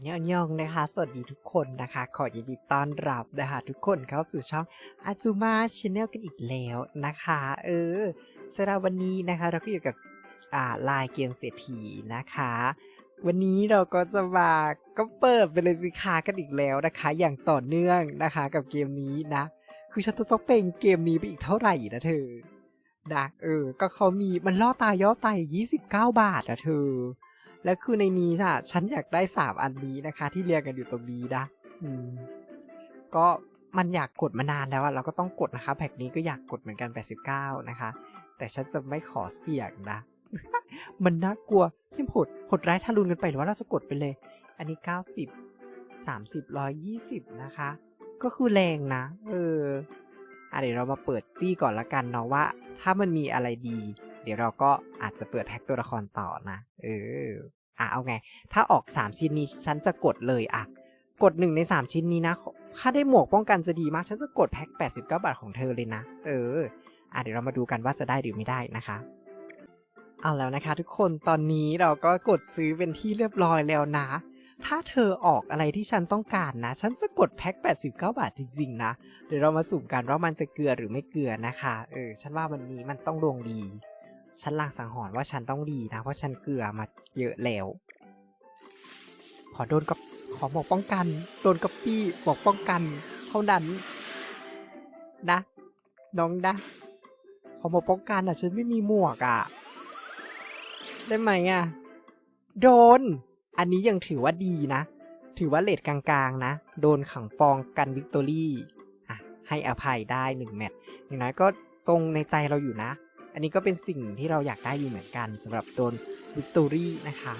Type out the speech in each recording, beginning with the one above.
นยองยองนะคะ สวัสดีทุกคนนะคะ ขอยินดีต้อนรับนะคะ ทุกคนเข้าสู่ช่องอาจูมาชแนลกันอีกแล้วนะคะ เออสำหรับวันนี้นะคะ เราก็อยู่กับอ่าลายเกมเศรษฐีนะคะ วันนี้เราก็จะมาก็เปิดไปเลยสิคากันอีกแล้วนะคะ อย่างต่อเนื่องนะคะกับเกมนี้นะ คือฉันจะต้องเป็นเกมนี้ไปอีกเท่าไหร่นะเธอนะเออ ก็เขามีมันล่อตายย่อตาย29 บาทอะเธอ แล้วคือในนี้ค่ะ ฉันอยากได้สามอันนี้นะคะ ที่เรียงกันอยู่ตรงนี้นะอืมก็มันอยากกดมานานแล้วอะเราก็ต้องกดนะคะแพ็กนี้ก็อยากกดเหมือนกัน 89 นะคะ แต่ฉันจะไม่ขอเสี่ยงนะ มันน่ากลัวยิ่งโหดโหดร้ายทารุณกันไปหรือว่าเราจะกดไปเลย อันนี้ 90 30 120 นะคะ ก็คือแรงนะ เอออะเดี๋ยวเรามาเปิดจี้ก่อนละกันเนาะว่า ถ้ามันมีอะไรดี เดี๋ยวเราก็อาจจะเปิดแพ็กตัวละครต่อนะ เออ อะเอาไง ถ้าออก 3 ชิ้นนี้ฉันจะกดเลยอะ กดหนึ่งใน 3 ชิ้นนี้นะ ถ้าได้หมวกป้องกันจะดีมาก ฉันจะกดแพ็ค89 บาทของเธอเลยนะ เออ อะเดี๋ยวเรามาดูกันว่าจะได้หรือไม่ได้นะคะ เอาแล้วนะคะ ทุกคน ตอนนี้เราก็กดซื้อเป็นที่เรียบร้อยแล้วนะถ้าเธอออกอะไรที่ฉันต้องการนะ ฉันจะกดแพ็ค89 บาทจริง ๆ นะ เดี๋ยวเรามาสุ่มกันว่ามันจะเกลือหรือไม่เกลือนะคะ เออ ฉันว่าวันนี้มันต้องดวงดี ฉันลางสังหรณ์ว่าฉันต้องดีนะ เพราะฉันเกลือมาเยอะแล้ว ขอโดนกับขอหมวกป้องกัน โดนกับปี้หมวกป้องกันเท่านั้นนะ น้องนะขอหมวกป้องกันอะ ฉันไม่มีหมวกอะ ได้ไหมอะ โดน อันนี้ยังถือว่าดีนะ ถือว่าเลทกลางๆ นะ โดนขังฟองกันวิกตอรี่อะให้อภัยได้หนึ่งแมตช์อย่างน้อยก็ตรงในใจเราอยู่นะ อันนี้ก็เป็นสิ่งที่เราอยากได้อยู่เหมือนกันสำหรับโดนวิกตอรี่นะคะ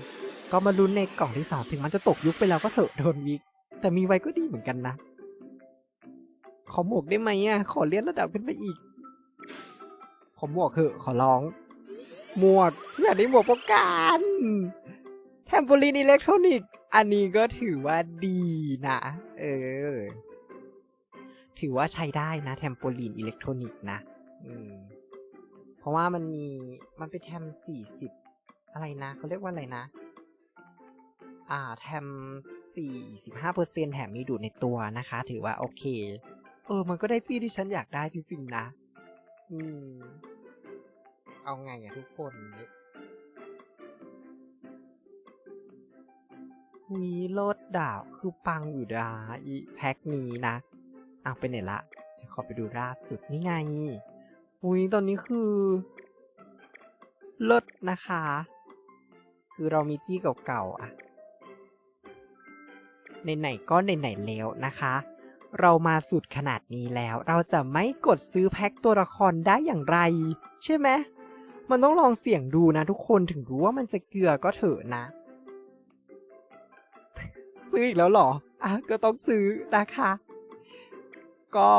ก็มาลุ้นในกล่องที่สองถึงมันจะตกยุคไปแล้วก็เถอะโดนวิก แต่มีไว้ก็ดีเหมือนกันนะ ขอหมวกได้ไหมอะ ขอเลื่อนระดับขึ้นไปอีก ขอหมวกเถอะขอร้อง หมวกอยากได้หมวกป้องกันแทมโปลีนอิเล็กทรอนิกส์อันนี้ก็ถือว่าดีนะ เออ ถือว่าใช้ได้นะ แทมโปลีนอิเล็กทรอนิกส์นะ อืม เพราะว่ามันมีมันเป็นแทมสี่สิบอะไรนะเขาเรียกว่าอะไรนะ อ่าแทมสี่สิบห้าเปอร์เซ็นแถมมีดูดในตัวนะคะ ถือว่าโอเค เออ มันก็ได้จี้ที่ฉันอยากได้จริงๆนะ อืม เอาไงอะทุกคนมีรถดาวคือปังอยู่ดาอีแพ็คนี้นะ เอาไปไหนละจะขอไปดูล่าสุดนี่ไง อุ้ยตอนนี้คือเลิศนะคะ คือเรามีจี้เก่าๆอะไหนๆก็ไหนๆแล้วนะคะ เรามาสุดขนาดนี้แล้ว เราจะไม่กดซื้อแพ็คตัวละครได้อย่างไร ใช่ไหมมันต้องลองเสี่ยงดูนะทุกคนถึงรู้ว่ามันจะเกลือก็เถอะนะ ซื้ออีกแล้วเหรอ อะก็ต้องซื้อนะคะ ก็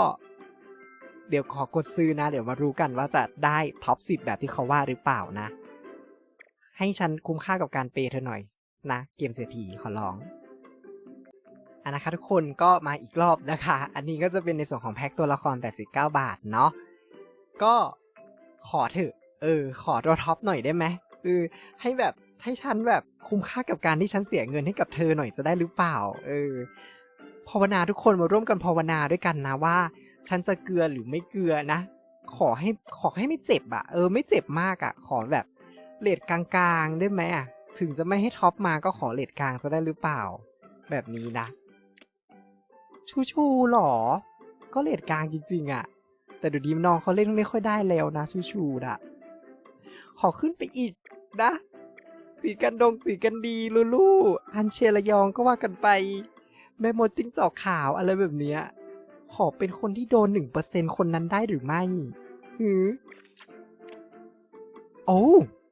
เดี๋ยวขอกดซื้อนะ เดี๋ยวมารู้กันว่าจะได้ท็อปสิบแบบที่เขาว่าหรือเปล่านะ ให้ฉันคุ้มค่ากับการเปย์เธอหน่อยนะ เกมเศรษฐีขอร้องอันนะคะทุกคนก็มาอีกรอบนะคะ อันนี้ก็จะเป็นในส่วนของแพ็คตัวละคร 89 บาทเนาะก็ขอเถอะ เออ ขอตัวท็อปหน่อยได้ไหมเออให้แบบให้ฉันแบบคุ้มค่ากับการที่ฉันเสียเงินให้กับเธอหน่อยจะได้หรือเปล่า เออภาวนาทุกคนมาร่วมกันภาวนาด้วยกันนะว่า ฉันจะเกลือหรือไม่เกลือนะ ขอให้ขอให้ไม่เจ็บอะเออไม่เจ็บมากอะขอแบบเลทกลางๆได้ไหมอะถึงจะไม่ให้ท็อปมาก็ขอเลทกลางจะได้หรือเปล่า แบบนี้นะ ชูชูหรอ ก็เลทกลางจริงๆอะแต่เดี๋ยวดีน้องเขาเล่นไม่ค่อยได้แล้วนะ ชูชูน่ะขอขึ้นไปอีกนะ สีกันดงสีกันดีลูลูอันเชลยองก็ว่ากันไปแม่มดจิ้งจอกขาวอะไรแบบเนี้ย ขอเป็นคนที่โดนหนึ่งเปอร์เซ็นคนนั้นได้หรือไม่หือโอ้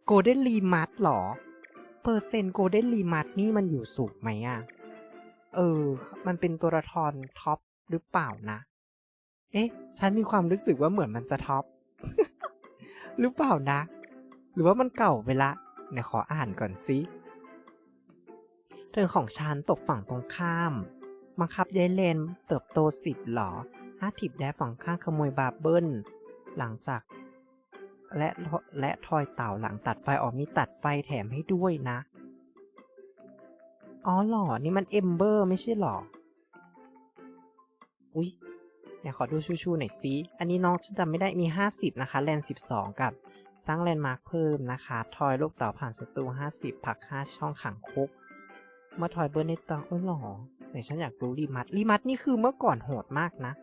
โกลเด้นรีมัดหรอ เปอร์เซ็นต์โกลเด้นรีมัดนี่มันอยู่สูงไหมอะเออ มันเป็นตัวละครท็อปหรือเปล่านะ เอ๊ะ ฉันมีความรู้สึกว่าเหมือนมันจะท็อป หรือเปล่านะ หรือว่ามันเก่าไปละไหนขออ่านก่อนสิเธอของฉันตกฝั่งตรงข้าม บังคับยายเลนเติบโตสิบหรอห้าถิบได้ฝั่งข้างขโมยบาเบิลหลังจาก และและทอยเต่าหลังตัดไฟออกมีตัดไฟแถมให้ด้วยนะ อ๋อหรอ นี่มันเอมเบอร์ไม่ใช่หรอ อุ๊ยเนี่ยขอดูชูชูหน่อยซิ อันนี้น้องฉันจำไม่ได้มี 50 นะคะ แลน 12 กับสร้างแลนด์มาร์คเพิ่มนะคะ ทอยลูกเต่าผ่านศัตรู50 ผัก 5 ช่องขังคุก เมื่อทอยเบิร์นในตังโอ้ยหรอ ไหนฉันอยากรู้รีมัดรีมัดนี่คือเมื่อก่อนโหดมากนะ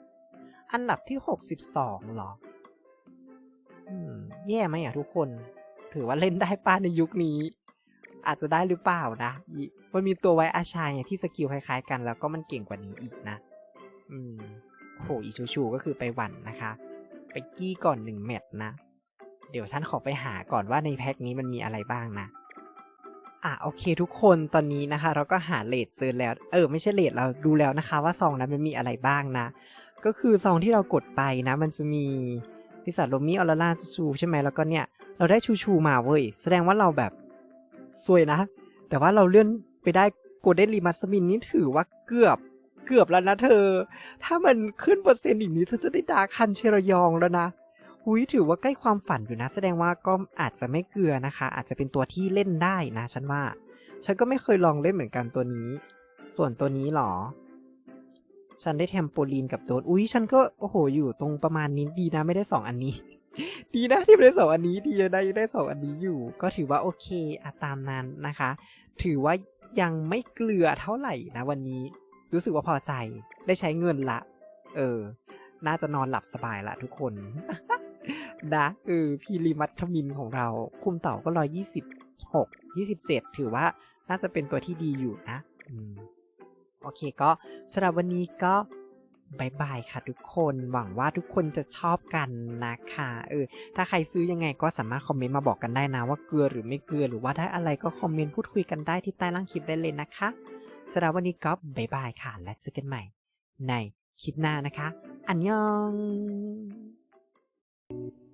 อันดับที่ 62เหรออืมแย่ไหมอะทุกคน ถือว่าเล่นได้ป้าในยุคนี้ อาจจะได้หรือเปล่านะ มันมีตัวไว้อาชายที่สกิลคล้ายๆกัน แล้วก็มันเก่งกว่านี้อีกนะ อืมโหอีชูชูก็คือไปหวันนะคะ ไปกี้ก่อนหนึ่งแมตช์นะ เดี๋ยวฉันขอไปหาก่อนว่าในแพ็คนี้มันมีอะไรบ้างนะ อะโอเคทุกคนตอนนี้นะคะ เราก็หาเลทเจอแล้ว เออไม่ใช่เลทเราดูแล้วนะคะ ว่าซองนั้นมันมีอะไรบ้างนะ ก็คือซองที่เรากดไปนะ มันจะมีพิศาจโรมี่ออร่าล่าชูใช่ไหมแล้วก็เนี่ย เราได้ชูชูมาเว้ย แสดงว่าเราแบบสวยนะ แต่ว่าเราเลื่อนไปได้โกลเด้นรีมัสมินนี่ถือว่าเกือบเกือบแล้วนะเธอ ถ้ามันขึ้นเปอร์เซ็นต์อีกนี้เธอจะได้ดาคันเชรยองแล้วนะ หุยถือว่าใกล้ความฝันอยู่นะ แสดงว่าก็อาจจะไม่เกลือนะคะ อาจจะเป็นตัวที่เล่นได้นะ ฉันว่า ฉันก็ไม่เคยลองเล่นเหมือนกันตัวนี้ ส่วนตัวนี้หรอ ฉันได้แทมโปลีนกับโดนอุ้ยฉันก็โอ้โหอยู่ตรงประมาณนี้ดีนะ ไม่ได้สองอันนี้ ดีนะที่ไม่ได้สองอันนี้ดีนะยังได้สองอันนี้อยู่ ก็ถือว่าโอเคอะตามนั้นนะคะ ถือว่ายังไม่เกลือเท่าไหร่นะ วันนี้รู้สึกว่าพอใจได้ใช้เงินละ เออ น่าจะนอนหลับสบายละทุกคน นะเออพีริมัตทมินของเรา คุมเต่าก็ร้อยยี่สิบหกยี่สิบเจ็ดถือว่าน่าจะเป็นตัวที่ดีอยู่นะอโอเคก็สำหรับวันนี้ก็บายบายค่ะทุกคนหวังว่าทุกคนจะชอบกันนะคะเออถ้าใครซื้อยังไงก็สามารถคอมเมนต์มาบอกกันได้นะ ว่าเกลือหรือไม่เกลือหรือว่าได้อะไรก็คอมเมนต์พูดคุยกันได้ที่ใต้ล่างคลิปได้เลยนะคะสำหรับวันนี้ก็บายบายค่ะและเจอกันใหม่ ในคลิปหน้านะคะ อันยอง Thank you